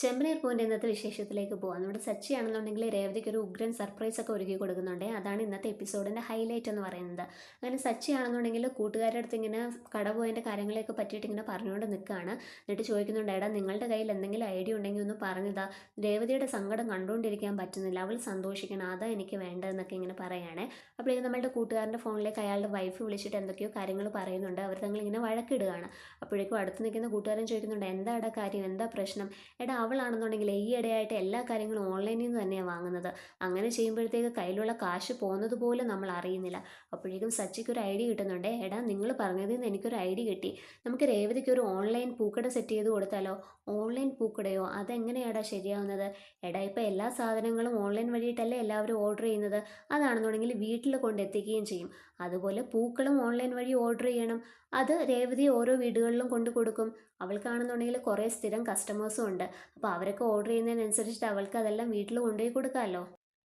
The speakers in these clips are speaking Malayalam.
ചെമ്പനീർ പൂവിന്റെ ഇന്നത്തെ വിശേഷത്തിലേക്ക് പോകാം നമ്മുടെ സച്ചിയാണെന്നുണ്ടെങ്കിൽ രേവതിക്ക് ഒരു ഉഗ്രൻ സർപ്രൈസ് ഒക്കെ ഒരുക്കി കൊടുക്കുന്നുണ്ട്. അതാണ് ഇന്നത്തെ എപ്പിസോഡിന്റെ ഹൈലൈറ്റ് എന്ന് പറയുന്നത്. അങ്ങനെ സച്ചിയാണെന്നുണ്ടെങ്കിൽ കൂട്ടുകാരുടെ അടുത്ത് ഇങ്ങനെ കട പോയതിന്റെ കാര്യങ്ങളെയൊക്കെ പറ്റിയിട്ട് ഇങ്ങനെ പറഞ്ഞുകൊണ്ട് നിൽക്കുകയാണ്. എന്നിട്ട് ചോദിക്കുന്നുണ്ട് എടാ നിങ്ങളുടെ കയ്യിൽ എന്തെങ്കിലും ഐഡിയ ഉണ്ടെങ്കിൽ ഒന്ന് പറഞ്ഞതാ രേവതിയുടെ സങ്കടം കണ്ടുകൊണ്ടിരിക്കാൻ പറ്റുന്നില്ല. അവൾ സന്തോഷിക്കണം. അതാ എനിക്ക് വേണ്ടതെന്നൊക്കെ ഇങ്ങനെ പറയുകയാണ് അപ്പോഴേക്കും നമ്മളുടെ കൂട്ടുകാരന്റെ ഫോണിലേക്ക് അയാളുടെ വൈഫ് വിളിച്ചിട്ട് എന്തൊക്കെയോ കാര്യങ്ങൾ പറയുന്നുണ്ട്. അവർ തങ്ങൾ ഇങ്ങനെ വഴക്കിടുകയാണ്. അപ്പോഴേക്കും അടുത്ത് നിൽക്കുന്ന കൂട്ടുകാരൻ ചോദിക്കുന്നുണ്ട് എന്താടാ കാര്യം? എന്താ പ്രശ്നം? എടാ അവളാണെന്നുണ്ടെങ്കിൽ ഈ ഇടയായിട്ട് എല്ലാ കാര്യങ്ങളും ഓൺലൈനിൽ നിന്ന് തന്നെയാണ് വാങ്ങുന്നത്. അങ്ങനെ ചെയ്യുമ്പോഴത്തേക്ക് കയ്യിലുള്ള കാശ് പോകുന്നത് പോലും നമ്മൾ അറിയുന്നില്ല. അപ്പോഴേക്കും സച്ചിക്ക് ഒരു ഐഡിയ കിട്ടുന്നുണ്ട്. എടാ നിങ്ങൾ പറഞ്ഞതിൽ നിന്ന് എനിക്കൊരു ഐഡിയ കിട്ടി. നമുക്ക് രേവതിക്ക് ഒരു ഓൺലൈൻ പൂക്കട സെറ്റ് ചെയ്ത് കൊടുത്താലോ? ഓൺലൈൻ പൂക്കടയോ? അതെങ്ങനെയാടാ ശരിയാവുന്നത്? എടാ ഇപ്പം എല്ലാ സാധനങ്ങളും ഓൺലൈൻ വഴിയിട്ടല്ലേ എല്ലാവരും ഓർഡർ ചെയ്യുന്നത്? അതാണെന്നുണ്ടെങ്കിൽ വീട്ടിൽ കൊണ്ടെത്തിക്കുകയും ചെയ്യും. അതുപോലെ പൂക്കളും ഓൺലൈൻ വഴി ഓർഡർ ചെയ്യണം. അത് രേവതി ഓരോ വീടുകളിലും കൊണ്ടു കൊടുക്കും. അവൾക്കാണെന്നുണ്ടെങ്കിൽ കുറേ സ്ഥിരം കസ്റ്റമേഴ്സും ഉണ്ട്. അപ്പോൾ അവരൊക്കെ ഓർഡർ ചെയ്യുന്നതിനനുസരിച്ചിട്ട് അവൾക്ക് അതെല്ലാം വീട്ടിൽ കൊണ്ടുപോയി കൊടുക്കാമല്ലോ?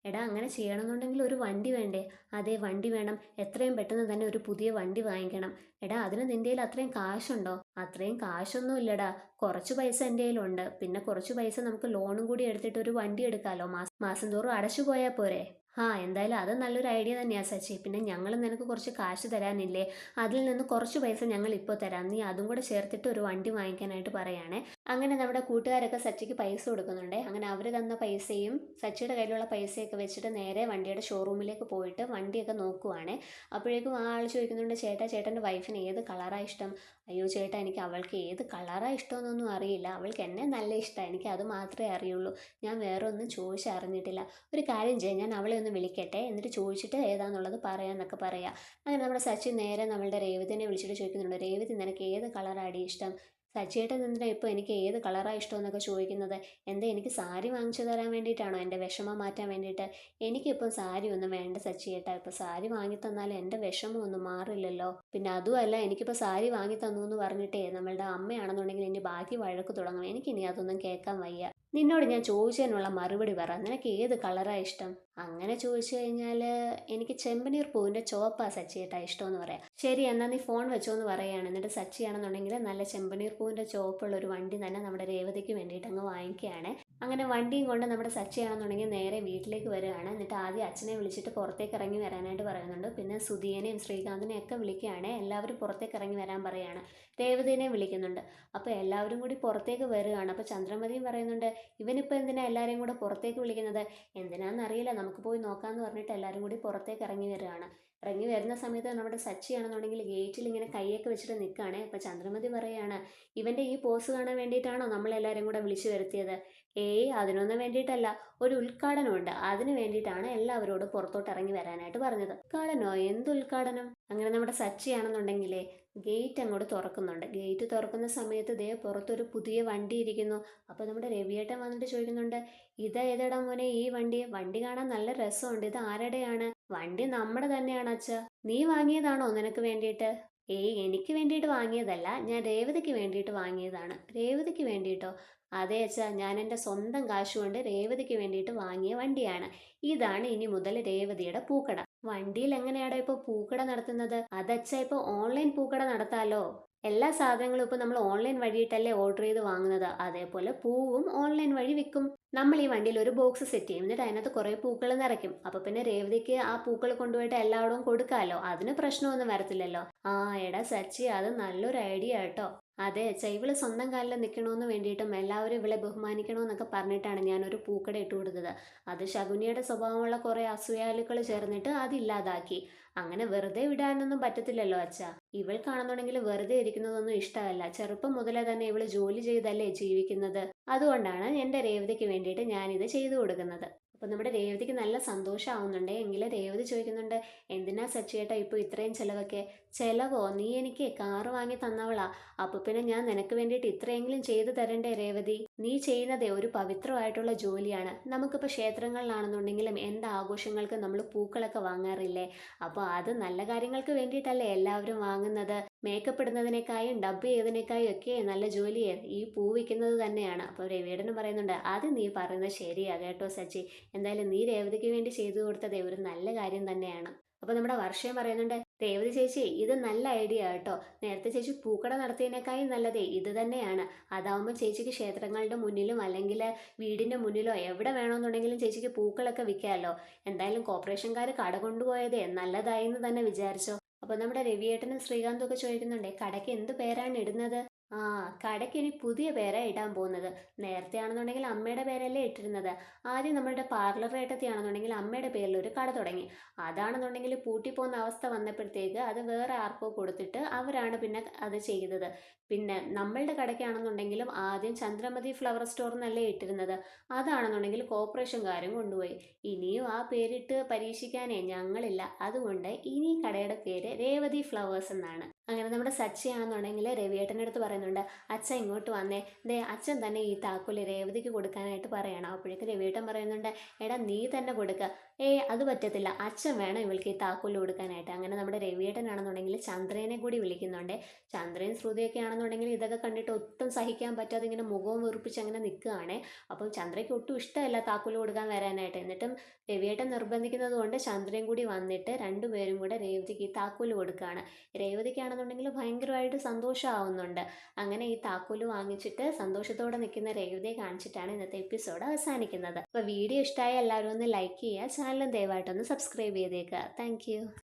എടാ അങ്ങനെ ചെയ്യണമെന്നുണ്ടെങ്കിൽ ഒരു വണ്ടി വേണ്ടേ? അതെ വണ്ടി വേണം. എത്രയും പെട്ടെന്ന് തന്നെ ഒരു പുതിയ വണ്ടി വാങ്ങിക്കണം. എടാ അതിന് നിന്റെ കയ്യിൽ അത്രയും കാശുണ്ടോ? അത്രയും കാശൊന്നും ഇല്ലടാ. കുറച്ച് പൈസ എന്റെ കയ്യിലുണ്ട്. പിന്നെ കുറച്ച് പൈസ നമുക്ക് ലോണും കൂടി എടുത്തിട്ട് ഒരു വണ്ടി എടുക്കാമല്ലോ മാസം മാസം തോറും അടച്ചു പോയാൽ പോരെ. ആ എന്തായാലും അത് നല്ലൊരു ഐഡിയ തന്നെയാണ് സച്ചി. പിന്നെ ഞങ്ങൾ നിനക്ക് കുറച്ച് കാശ് തരാനില്ലേ? അതിൽ നിന്ന് കുറച്ച് പൈസ ഞങ്ങൾ ഇപ്പോൾ തരാം. നീ അതും കൂടെ ചേർത്തിട്ട് ഒരു വണ്ടി വാങ്ങിക്കാനായിട്ട് പറയുകയാണേ. അങ്ങനെ നമ്മുടെ കൂട്ടുകാരൊക്കെ സച്ചിക്ക് പൈസ കൊടുക്കുന്നുണ്ട്. അങ്ങനെ അവർ തന്ന പൈസയും സച്ചിയുടെ കയ്യിലുള്ള പൈസയൊക്കെ വെച്ചിട്ട് നേരെ വണ്ടിയുടെ ഷോറൂമിലേക്ക് പോയിട്ട് വണ്ടിയൊക്കെ നോക്കുവാണ്. അപ്പോഴേക്കും ആ ആൾ ചോദിക്കുന്നുണ്ട് ചേട്ടാ ചേട്ടന്റെ വൈഫിന് ഏത് കളറാണ് ഇഷ്ടം? അയ്യോ ചേട്ടാ എനിക്ക് അവൾക്ക് ഏത് കളറാണ് ഇഷ്ടമെന്നൊന്നും അറിയില്ല. അവൾക്ക് എന്നെ നല്ല ഇഷ്ടമാണ് എനിക്ക് അത് മാത്രമേ അറിയുള്ളൂ. ഞാൻ വേറെ ഒന്നും ചോദിച്ചറിഞ്ഞിട്ടില്ല ഒരു കാര്യം ചെയ്യാം. ഞാൻ അവളെ ഒന്ന് വിളിക്കട്ടെ. എന്നിട്ട് ചോദിച്ചിട്ട് ഏതാണെന്നുള്ളത് പറയാമെന്നൊക്കെ പറയാം. അങ്ങനെ നമ്മുടെ സച്ചിൻ നേരെ നമ്മളുടെ രേവതിനെ വിളിച്ചിട്ട് ചോദിക്കുന്നുണ്ട് രേവതി നിനക്ക് ഏത് കളറാണ് ഇഷ്ടം? സച്ചിയേട്ടൻ എന്തിനാ ഇപ്പോൾ എനിക്ക് ഏത് കളറാണ് ഇഷ്ടമെന്നൊക്കെ ചോദിക്കുന്നത്? എന്താ എനിക്ക് സാരി വാങ്ങിച്ചു തരാൻ വേണ്ടിയിട്ടാണോ? എന്റെ വിഷമം മാറ്റാൻ വേണ്ടിയിട്ട്. എനിക്കിപ്പം സാരി ഒന്നും വേണ്ട സച്ചിയേട്ടാ. ഇപ്പോൾ സാരി വാങ്ങി തന്നാൽ എന്റെ വിഷമം ഒന്നും മാറില്ലല്ലോ. പിന്നെ അതുമല്ല എനിക്കിപ്പോൾ സാരി വാങ്ങി തന്നു എന്ന് പറഞ്ഞിട്ടേ നമ്മളുടെ അമ്മയാണെന്നുണ്ടെങ്കിൽ ഇനി ബാക്കി വഴക്ക് തുടങ്ങും എനിക്കിനി അതൊന്നും കേൾക്കാൻ വയ്യ. നിന്നോട് ഞാൻ ചോദിച്ചതിനുള്ള മറുപടി പറ. നിനക്ക് ഏത് കളറാണ് ഇഷ്ടം? അങ്ങനെ ചോദിച്ചു കഴിഞ്ഞാൽ എനിക്ക് ചെമ്പനീർ പൂവിന്റെ ചുവപ്പാ സച്ചിയേട്ടാ ഇഷ്ടമെന്ന് പറയാം. ശരി എന്നാൽ നീ ഫോൺ വെച്ചോ എന്ന് പറയുകയാണ് എന്നിട്ട് സച്ചിയാണെന്നുണ്ടെങ്കിൽ നല്ല ചെമ്പനീർ പൂവിന്റെ ചുവപ്പുള്ള ഒരു വണ്ടി തന്നെ നമ്മുടെ രേവതിക്ക് വേണ്ടിയിട്ട് അങ്ങ് വാങ്ങിക്കുകയാണ്. അങ്ങനെ വണ്ടിയും കൊണ്ട് നമ്മുടെ സച്ചിയാണെന്നുണ്ടെങ്കിൽ നേരെ വീട്ടിലേക്ക് വരികയാണ്. എന്നിട്ട് ആദ്യം അച്ഛനെ വിളിച്ചിട്ട് പുറത്തേക്ക് ഇറങ്ങി വരാനായിട്ട് പറയുന്നുണ്ട്. പിന്നെ സുധിയനെയും ശ്രീകാന്തിനെയും ഒക്കെ വിളിക്കുകയാണ്. എല്ലാവരും പുറത്തേക്ക് ഇറങ്ങി വരാൻ പറയുകയാണ് രേവതിനെ വിളിക്കുന്നുണ്ട്. അപ്പോൾ എല്ലാവരും കൂടി പുറത്തേക്ക് വരികയാണ്. അപ്പോൾ ചന്ദ്രമതിയും പറയുന്നുണ്ട് ഇവനിപ്പോൾ എന്തിനാ എല്ലാവരെയും കൂടെ പുറത്തേക്ക് വിളിക്കുന്നത്? എന്തിനാണെന്നറിയില്ല നമുക്ക് പോയി നോക്കാമെന്ന് പറഞ്ഞിട്ട് എല്ലാവരും കൂടി പുറത്തേക്ക് ഇറങ്ങി വരികയാണ്. ഇറങ്ങി വരുന്ന സമയത്ത് നമ്മുടെ സച്ചിയാണെന്നുണ്ടെങ്കിൽ ഗേറ്റിൽ ഇങ്ങനെ കൈയൊക്കെ വെച്ചിട്ട് നിൽക്കുകയാണ്. അപ്പോൾ ചന്ദ്രമതി പറയുകയാണ് ഇവന്റെ ഈ പോസ് കാണാൻ വേണ്ടിയിട്ടാണോ നമ്മളെല്ലാവരും കൂടെ വിളിച്ചു വരുത്തിയത്? ഏയ് അതിനൊന്നും വേണ്ടിയിട്ടല്ല. ഒരു ഉദ്ഘാടനമുണ്ട്. അതിന് വേണ്ടിയിട്ടാണ് എല്ലാവരോടും പുറത്തോട്ട് ഇറങ്ങി വരാനായിട്ട് പറഞ്ഞത്. ഉദ്ഘാടനോ? എന്ത് ഉദ്ഘാടനം? അങ്ങനെ നമ്മുടെ സച്ചിയാണെന്നുണ്ടെങ്കിലേ ഗേറ്റ് അങ്ങോട്ട് തുറക്കുന്നുണ്ട്. ഗേറ്റ് തുറക്കുന്ന സമയത്ത് ദേ പുറത്തൊരു പുതിയ വണ്ടി ഇരിക്കുന്നു. അപ്പോൾ നമ്മുടെ രവിയേട്ടൻ വന്നിട്ട് ചോദിക്കുന്നുണ്ട് ഇത് ഏതടാ മോനെ ഈ വണ്ടി? വണ്ടി കാണാൻ നല്ല രസമുണ്ട്. ഇത് ആരുടെയാണ്? വണ്ടി നമ്മുടെ തന്നെയാണ് അച്ഛ. നീ വാങ്ങിയതാണോ നിനക്ക് വേണ്ടിയിട്ട്? ഏയ് എനിക്ക് വേണ്ടിയിട്ട് വാങ്ങിയതല്ല. ഞാൻ രേവതിക്ക് വേണ്ടിയിട്ട് വാങ്ങിയതാണ്. രേവതിക്ക് വേണ്ടിയിട്ടോ? അതെ അച്ഛാ ഞാൻ എന്റെ സ്വന്തം കാശുകൊണ്ട് രേവതിക്ക് വേണ്ടിയിട്ട് വാങ്ങിയ വണ്ടിയാണ്. ഇതാണ് ഇനി മുതൽ രേവതിയുടെ പൂക്കട. വണ്ടിയിൽ എങ്ങനെയാടോ ഇപ്പോൾ പൂക്കട നടത്തുന്നത്? അതച്ഛ ഇപ്പോൾ ഓൺലൈൻ പൂക്കട നടത്താലോ? എല്ലാ സാധനങ്ങളും ഇപ്പോൾ നമ്മൾ ഓൺലൈൻ വഴിയിട്ടല്ലേ ഓർഡർ ചെയ്ത് വാങ്ങുന്നത്. അതേപോലെ പൂവും ഓൺലൈൻ വഴി വിൽക്കും. നമ്മൾ ഈ വണ്ടിയിൽ ഒരു ബോക്സ് സെറ്റ് ചെയ്യും. എന്നിട്ട് അതിനകത്ത് കുറേ പൂക്കൾ നിറയ്ക്കും. അപ്പോൾ പിന്നെ രേവതിക്ക് ആ പൂക്കൾ കൊണ്ടുപോയിട്ട് എല്ലായിടവും കൊടുക്കാമല്ലോ അതിന് പ്രശ്നമൊന്നും വരത്തില്ലല്ലോ. ആ എടാ സച്ചി അത് നല്ലൊരു ഐഡിയ കേട്ടോ അതെ അച്ഛാ ഇവൾ സ്വന്തം കാലിൽ നിൽക്കണമെന്ന് വേണ്ടിയിട്ടും എല്ലാവരും ഇവളെ ബഹുമാനിക്കണമെന്നൊക്കെ പറഞ്ഞിട്ടാണ് ഞാനൊരു പൂക്കട ഇട്ട് കൊടുത്തത്. അത് ശകുനിയുടെ സ്വഭാവമുള്ള കുറേ അസൂയാലുക്കൾ ചേർന്നിട്ട് അതില്ലാതാക്കി അങ്ങനെ വെറുതെ വിടാനൊന്നും പറ്റത്തില്ലല്ലോ അച്ഛ. ഇവൾക്കാണെന്നുണ്ടെങ്കിൽ വെറുതെ ഇരിക്കുന്നതൊന്നും ഇഷ്ടമല്ല. ചെറുപ്പം മുതലേ തന്നെ ഇവൾ ജോലി ചെയ്തല്ലേ ജീവിക്കുന്നത്. അതുകൊണ്ടാണ് എന്റെ രേവതിക്ക് വേണ്ടിയിട്ട് ഞാനിത് ചെയ്തു കൊടുക്കുന്നത്. അപ്പോൾ നമ്മുടെ രേവതിക്ക് നല്ല സന്തോഷമാവുന്നുണ്ട് എങ്കിൽ രേവതി ചോദിക്കുന്നുണ്ട് എന്തിനാ സച്ചിയേട്ടാ ഇപ്പോൾ ഇത്രയും ചിലവൊക്കെ? ചിലവോ? നീ എനിക്ക് കാറ് വാങ്ങി തന്നവളാ. അപ്പോൾ പിന്നെ ഞാൻ നിനക്ക് വേണ്ടിയിട്ട് ഇത്രയെങ്കിലും ചെയ്തു തരണ്ടേ രേവതി? നീ ചെയ്യുന്നതേ ഒരു പവിത്രമായിട്ടുള്ള ജോലിയാണ്. നമുക്കിപ്പോൾ ക്ഷേത്രങ്ങളിലാണെന്നുണ്ടെങ്കിലും എന്ത് ആഘോഷങ്ങൾക്ക് നമ്മൾ പൂക്കളൊക്കെ വാങ്ങാറില്ലേ? അപ്പോൾ അത് നല്ല കാര്യങ്ങൾക്ക് വേണ്ടിയിട്ടല്ലേ എല്ലാവരും വാങ്ങുന്നത്? മേക്കപ്പ് ഇടുന്നതിനേക്കായും ഡബ് ചെയ്തതിനേക്കായും ഒക്കെ നല്ല ജോലിയെ ഈ പൂ വിൽക്കുന്നത് തന്നെയാണ്. അപ്പോൾ രവിയേടനും പറയുന്നുണ്ട് അത് നീ പറയുന്നത് ശരിയാ കേട്ടോ സച്ചി. എന്തായാലും നീ രേവതിക്ക് വേണ്ടി ചെയ്തു കൊടുത്തതേ ഒരു നല്ല കാര്യം തന്നെയാണ്. അപ്പോൾ നമ്മുടെ വർഷം പറയുന്നുണ്ട് രേവതി ചേച്ചി ഇത് നല്ല ഐഡിയ കേട്ടോ. നേരത്തെ ചേച്ചി പൂക്കട നടത്തിയതിനേക്കായി നല്ലതേ ഇത് തന്നെയാണ്. അതാവുമ്പോൾ ചേച്ചിക്ക് ക്ഷേത്രങ്ങളുടെ മുന്നിലും അല്ലെങ്കിൽ വീടിന്റെ മുന്നിലോ എവിടെ വേണമെന്നുണ്ടെങ്കിലും ചേച്ചിക്ക് പൂക്കളൊക്കെ വിൽക്കാമല്ലോ എന്തായാലും കോർപ്പറേഷൻകാർ കട കൊണ്ടുപോയതേ നല്ലതായി എന്ന് തന്നെ വിചാരിച്ചോ? അപ്പോൾ നമ്മുടെ രവിയേട്ടനും ശ്രീകാന്തും ഒക്കെ ചോദിക്കുന്നുണ്ടേ കടയ്ക്ക് എന്ത് പേരാണ് ഇടുന്നത്? ആ കടയ്ക്ക് ഇനി പുതിയ പേരാ ഇടാൻ പോകുന്നത്. നേരത്തെ ആണെന്നുണ്ടെങ്കിൽ അമ്മയുടെ പേരല്ലേ ഇട്ടിരുന്നത്. ആദ്യം നമ്മളുടെ പാർലർ ഏട്ടത്തിയാണെന്നുണ്ടെങ്കിൽ അമ്മയുടെ പേരിൽ ഒരു കട തുടങ്ങി. അതാണെന്നുണ്ടെങ്കിൽ പൂട്ടിപ്പോകുന്ന അവസ്ഥ വന്നപ്പോഴത്തേക്ക് അത് വേറെ ആർക്കോ കൊടുത്തിട്ട് അവരാണ് പിന്നെ അത് ചെയ്തത്. പിന്നെ നമ്മളുടെ കടയ്ക്കാണെന്നുണ്ടെങ്കിലും ആദ്യം ചന്ദ്രമതി ഫ്ലവർ സ്റ്റോർ എന്നല്ലേ ഇട്ടിരുന്നത്. അതാണെന്നുണ്ടെങ്കിൽ കോർപ്പറേഷൻകാരും കൊണ്ടുപോയി. ഇനിയും ആ പേരിട്ട് പരീക്ഷിക്കാനേ ഞങ്ങളില്ല. അതുകൊണ്ട് ഇനി കടയുടെ പേര് രേവതി ഫ്ലവേഴ്സ് എന്നാണ്. അങ്ങനെ നമ്മുടെ സച്ചിയാണെന്നുണ്ടെങ്കിൽ രവിയേട്ടന്റെ അടുത്ത് പറയുന്നുണ്ട് അച്ഛൻ ഇങ്ങോട്ട് വന്നേ. ദേ അച്ഛൻ തന്നെ ഈ താക്കോൽ രേവതിക്ക് കൊടുക്കാനായിട്ട് പറയണം. അപ്പോഴേക്കും രവിയേട്ടൻ പറയുന്നുണ്ട് എടാ നീ തന്നെ കൊടുക്കുക ഏ അത് പറ്റത്തില്ല. അച്ഛൻ വേണം ഇവൾക്ക് ഈ താക്കോൽ കൊടുക്കാനായിട്ട്. അങ്ങനെ നമ്മുടെ രവിയേട്ടനാണെന്നുണ്ടെങ്കിൽ ചന്ദ്രനെ കൂടി വിളിക്കുന്നുണ്ട്. ചന്ദ്രൻ ശ്രുതിയൊക്കെ ആണെന്നുണ്ടെങ്കിൽ ഇതൊക്കെ കണ്ടിട്ട് ഒട്ടും സഹിക്കാൻ പറ്റാതെ ഇങ്ങനെ മുഖവും വീർപ്പിച്ച് അങ്ങനെ നിൽക്കുകയാണ്. അപ്പം ചന്ദ്രയ്ക്ക് ഒട്ടും ഇഷ്ടമല്ല താക്കോൽ കൊടുക്കാൻ വരാനായിട്ട്. എന്നിട്ടും രവിയേട്ടൻ നിർബന്ധിക്കുന്നത് കൊണ്ട് ചന്ദ്രൻ കൂടി വന്നിട്ട് രണ്ടുപേരും കൂടെ രേവതിക്ക് ഈ താക്കോൽ കൊടുക്കുകയാണ്. രേവതിക്കാണെന്നുണ്ടെങ്കിൽ ഭയങ്കരമായിട്ട് സന്തോഷമാവുന്നുണ്ട്. അങ്ങനെ ഈ താക്കോൽ വാങ്ങിച്ചിട്ട് സന്തോഷത്തോടെ നിൽക്കുന്ന രേവതിയെ കാണിച്ചിട്ടാണ് ഇന്നത്തെ എപ്പിസോഡ് അവസാനിക്കുന്നത്. അപ്പോൾ വീഡിയോ ഇഷ്ടമായ എല്ലാവരും ഒന്ന് ലൈക്ക് ചെയ്യുക ചാനലും ദയവായിട്ടൊന്ന് സബ്സ്ക്രൈബ് ചെയ്തേക്കുക. താങ്ക്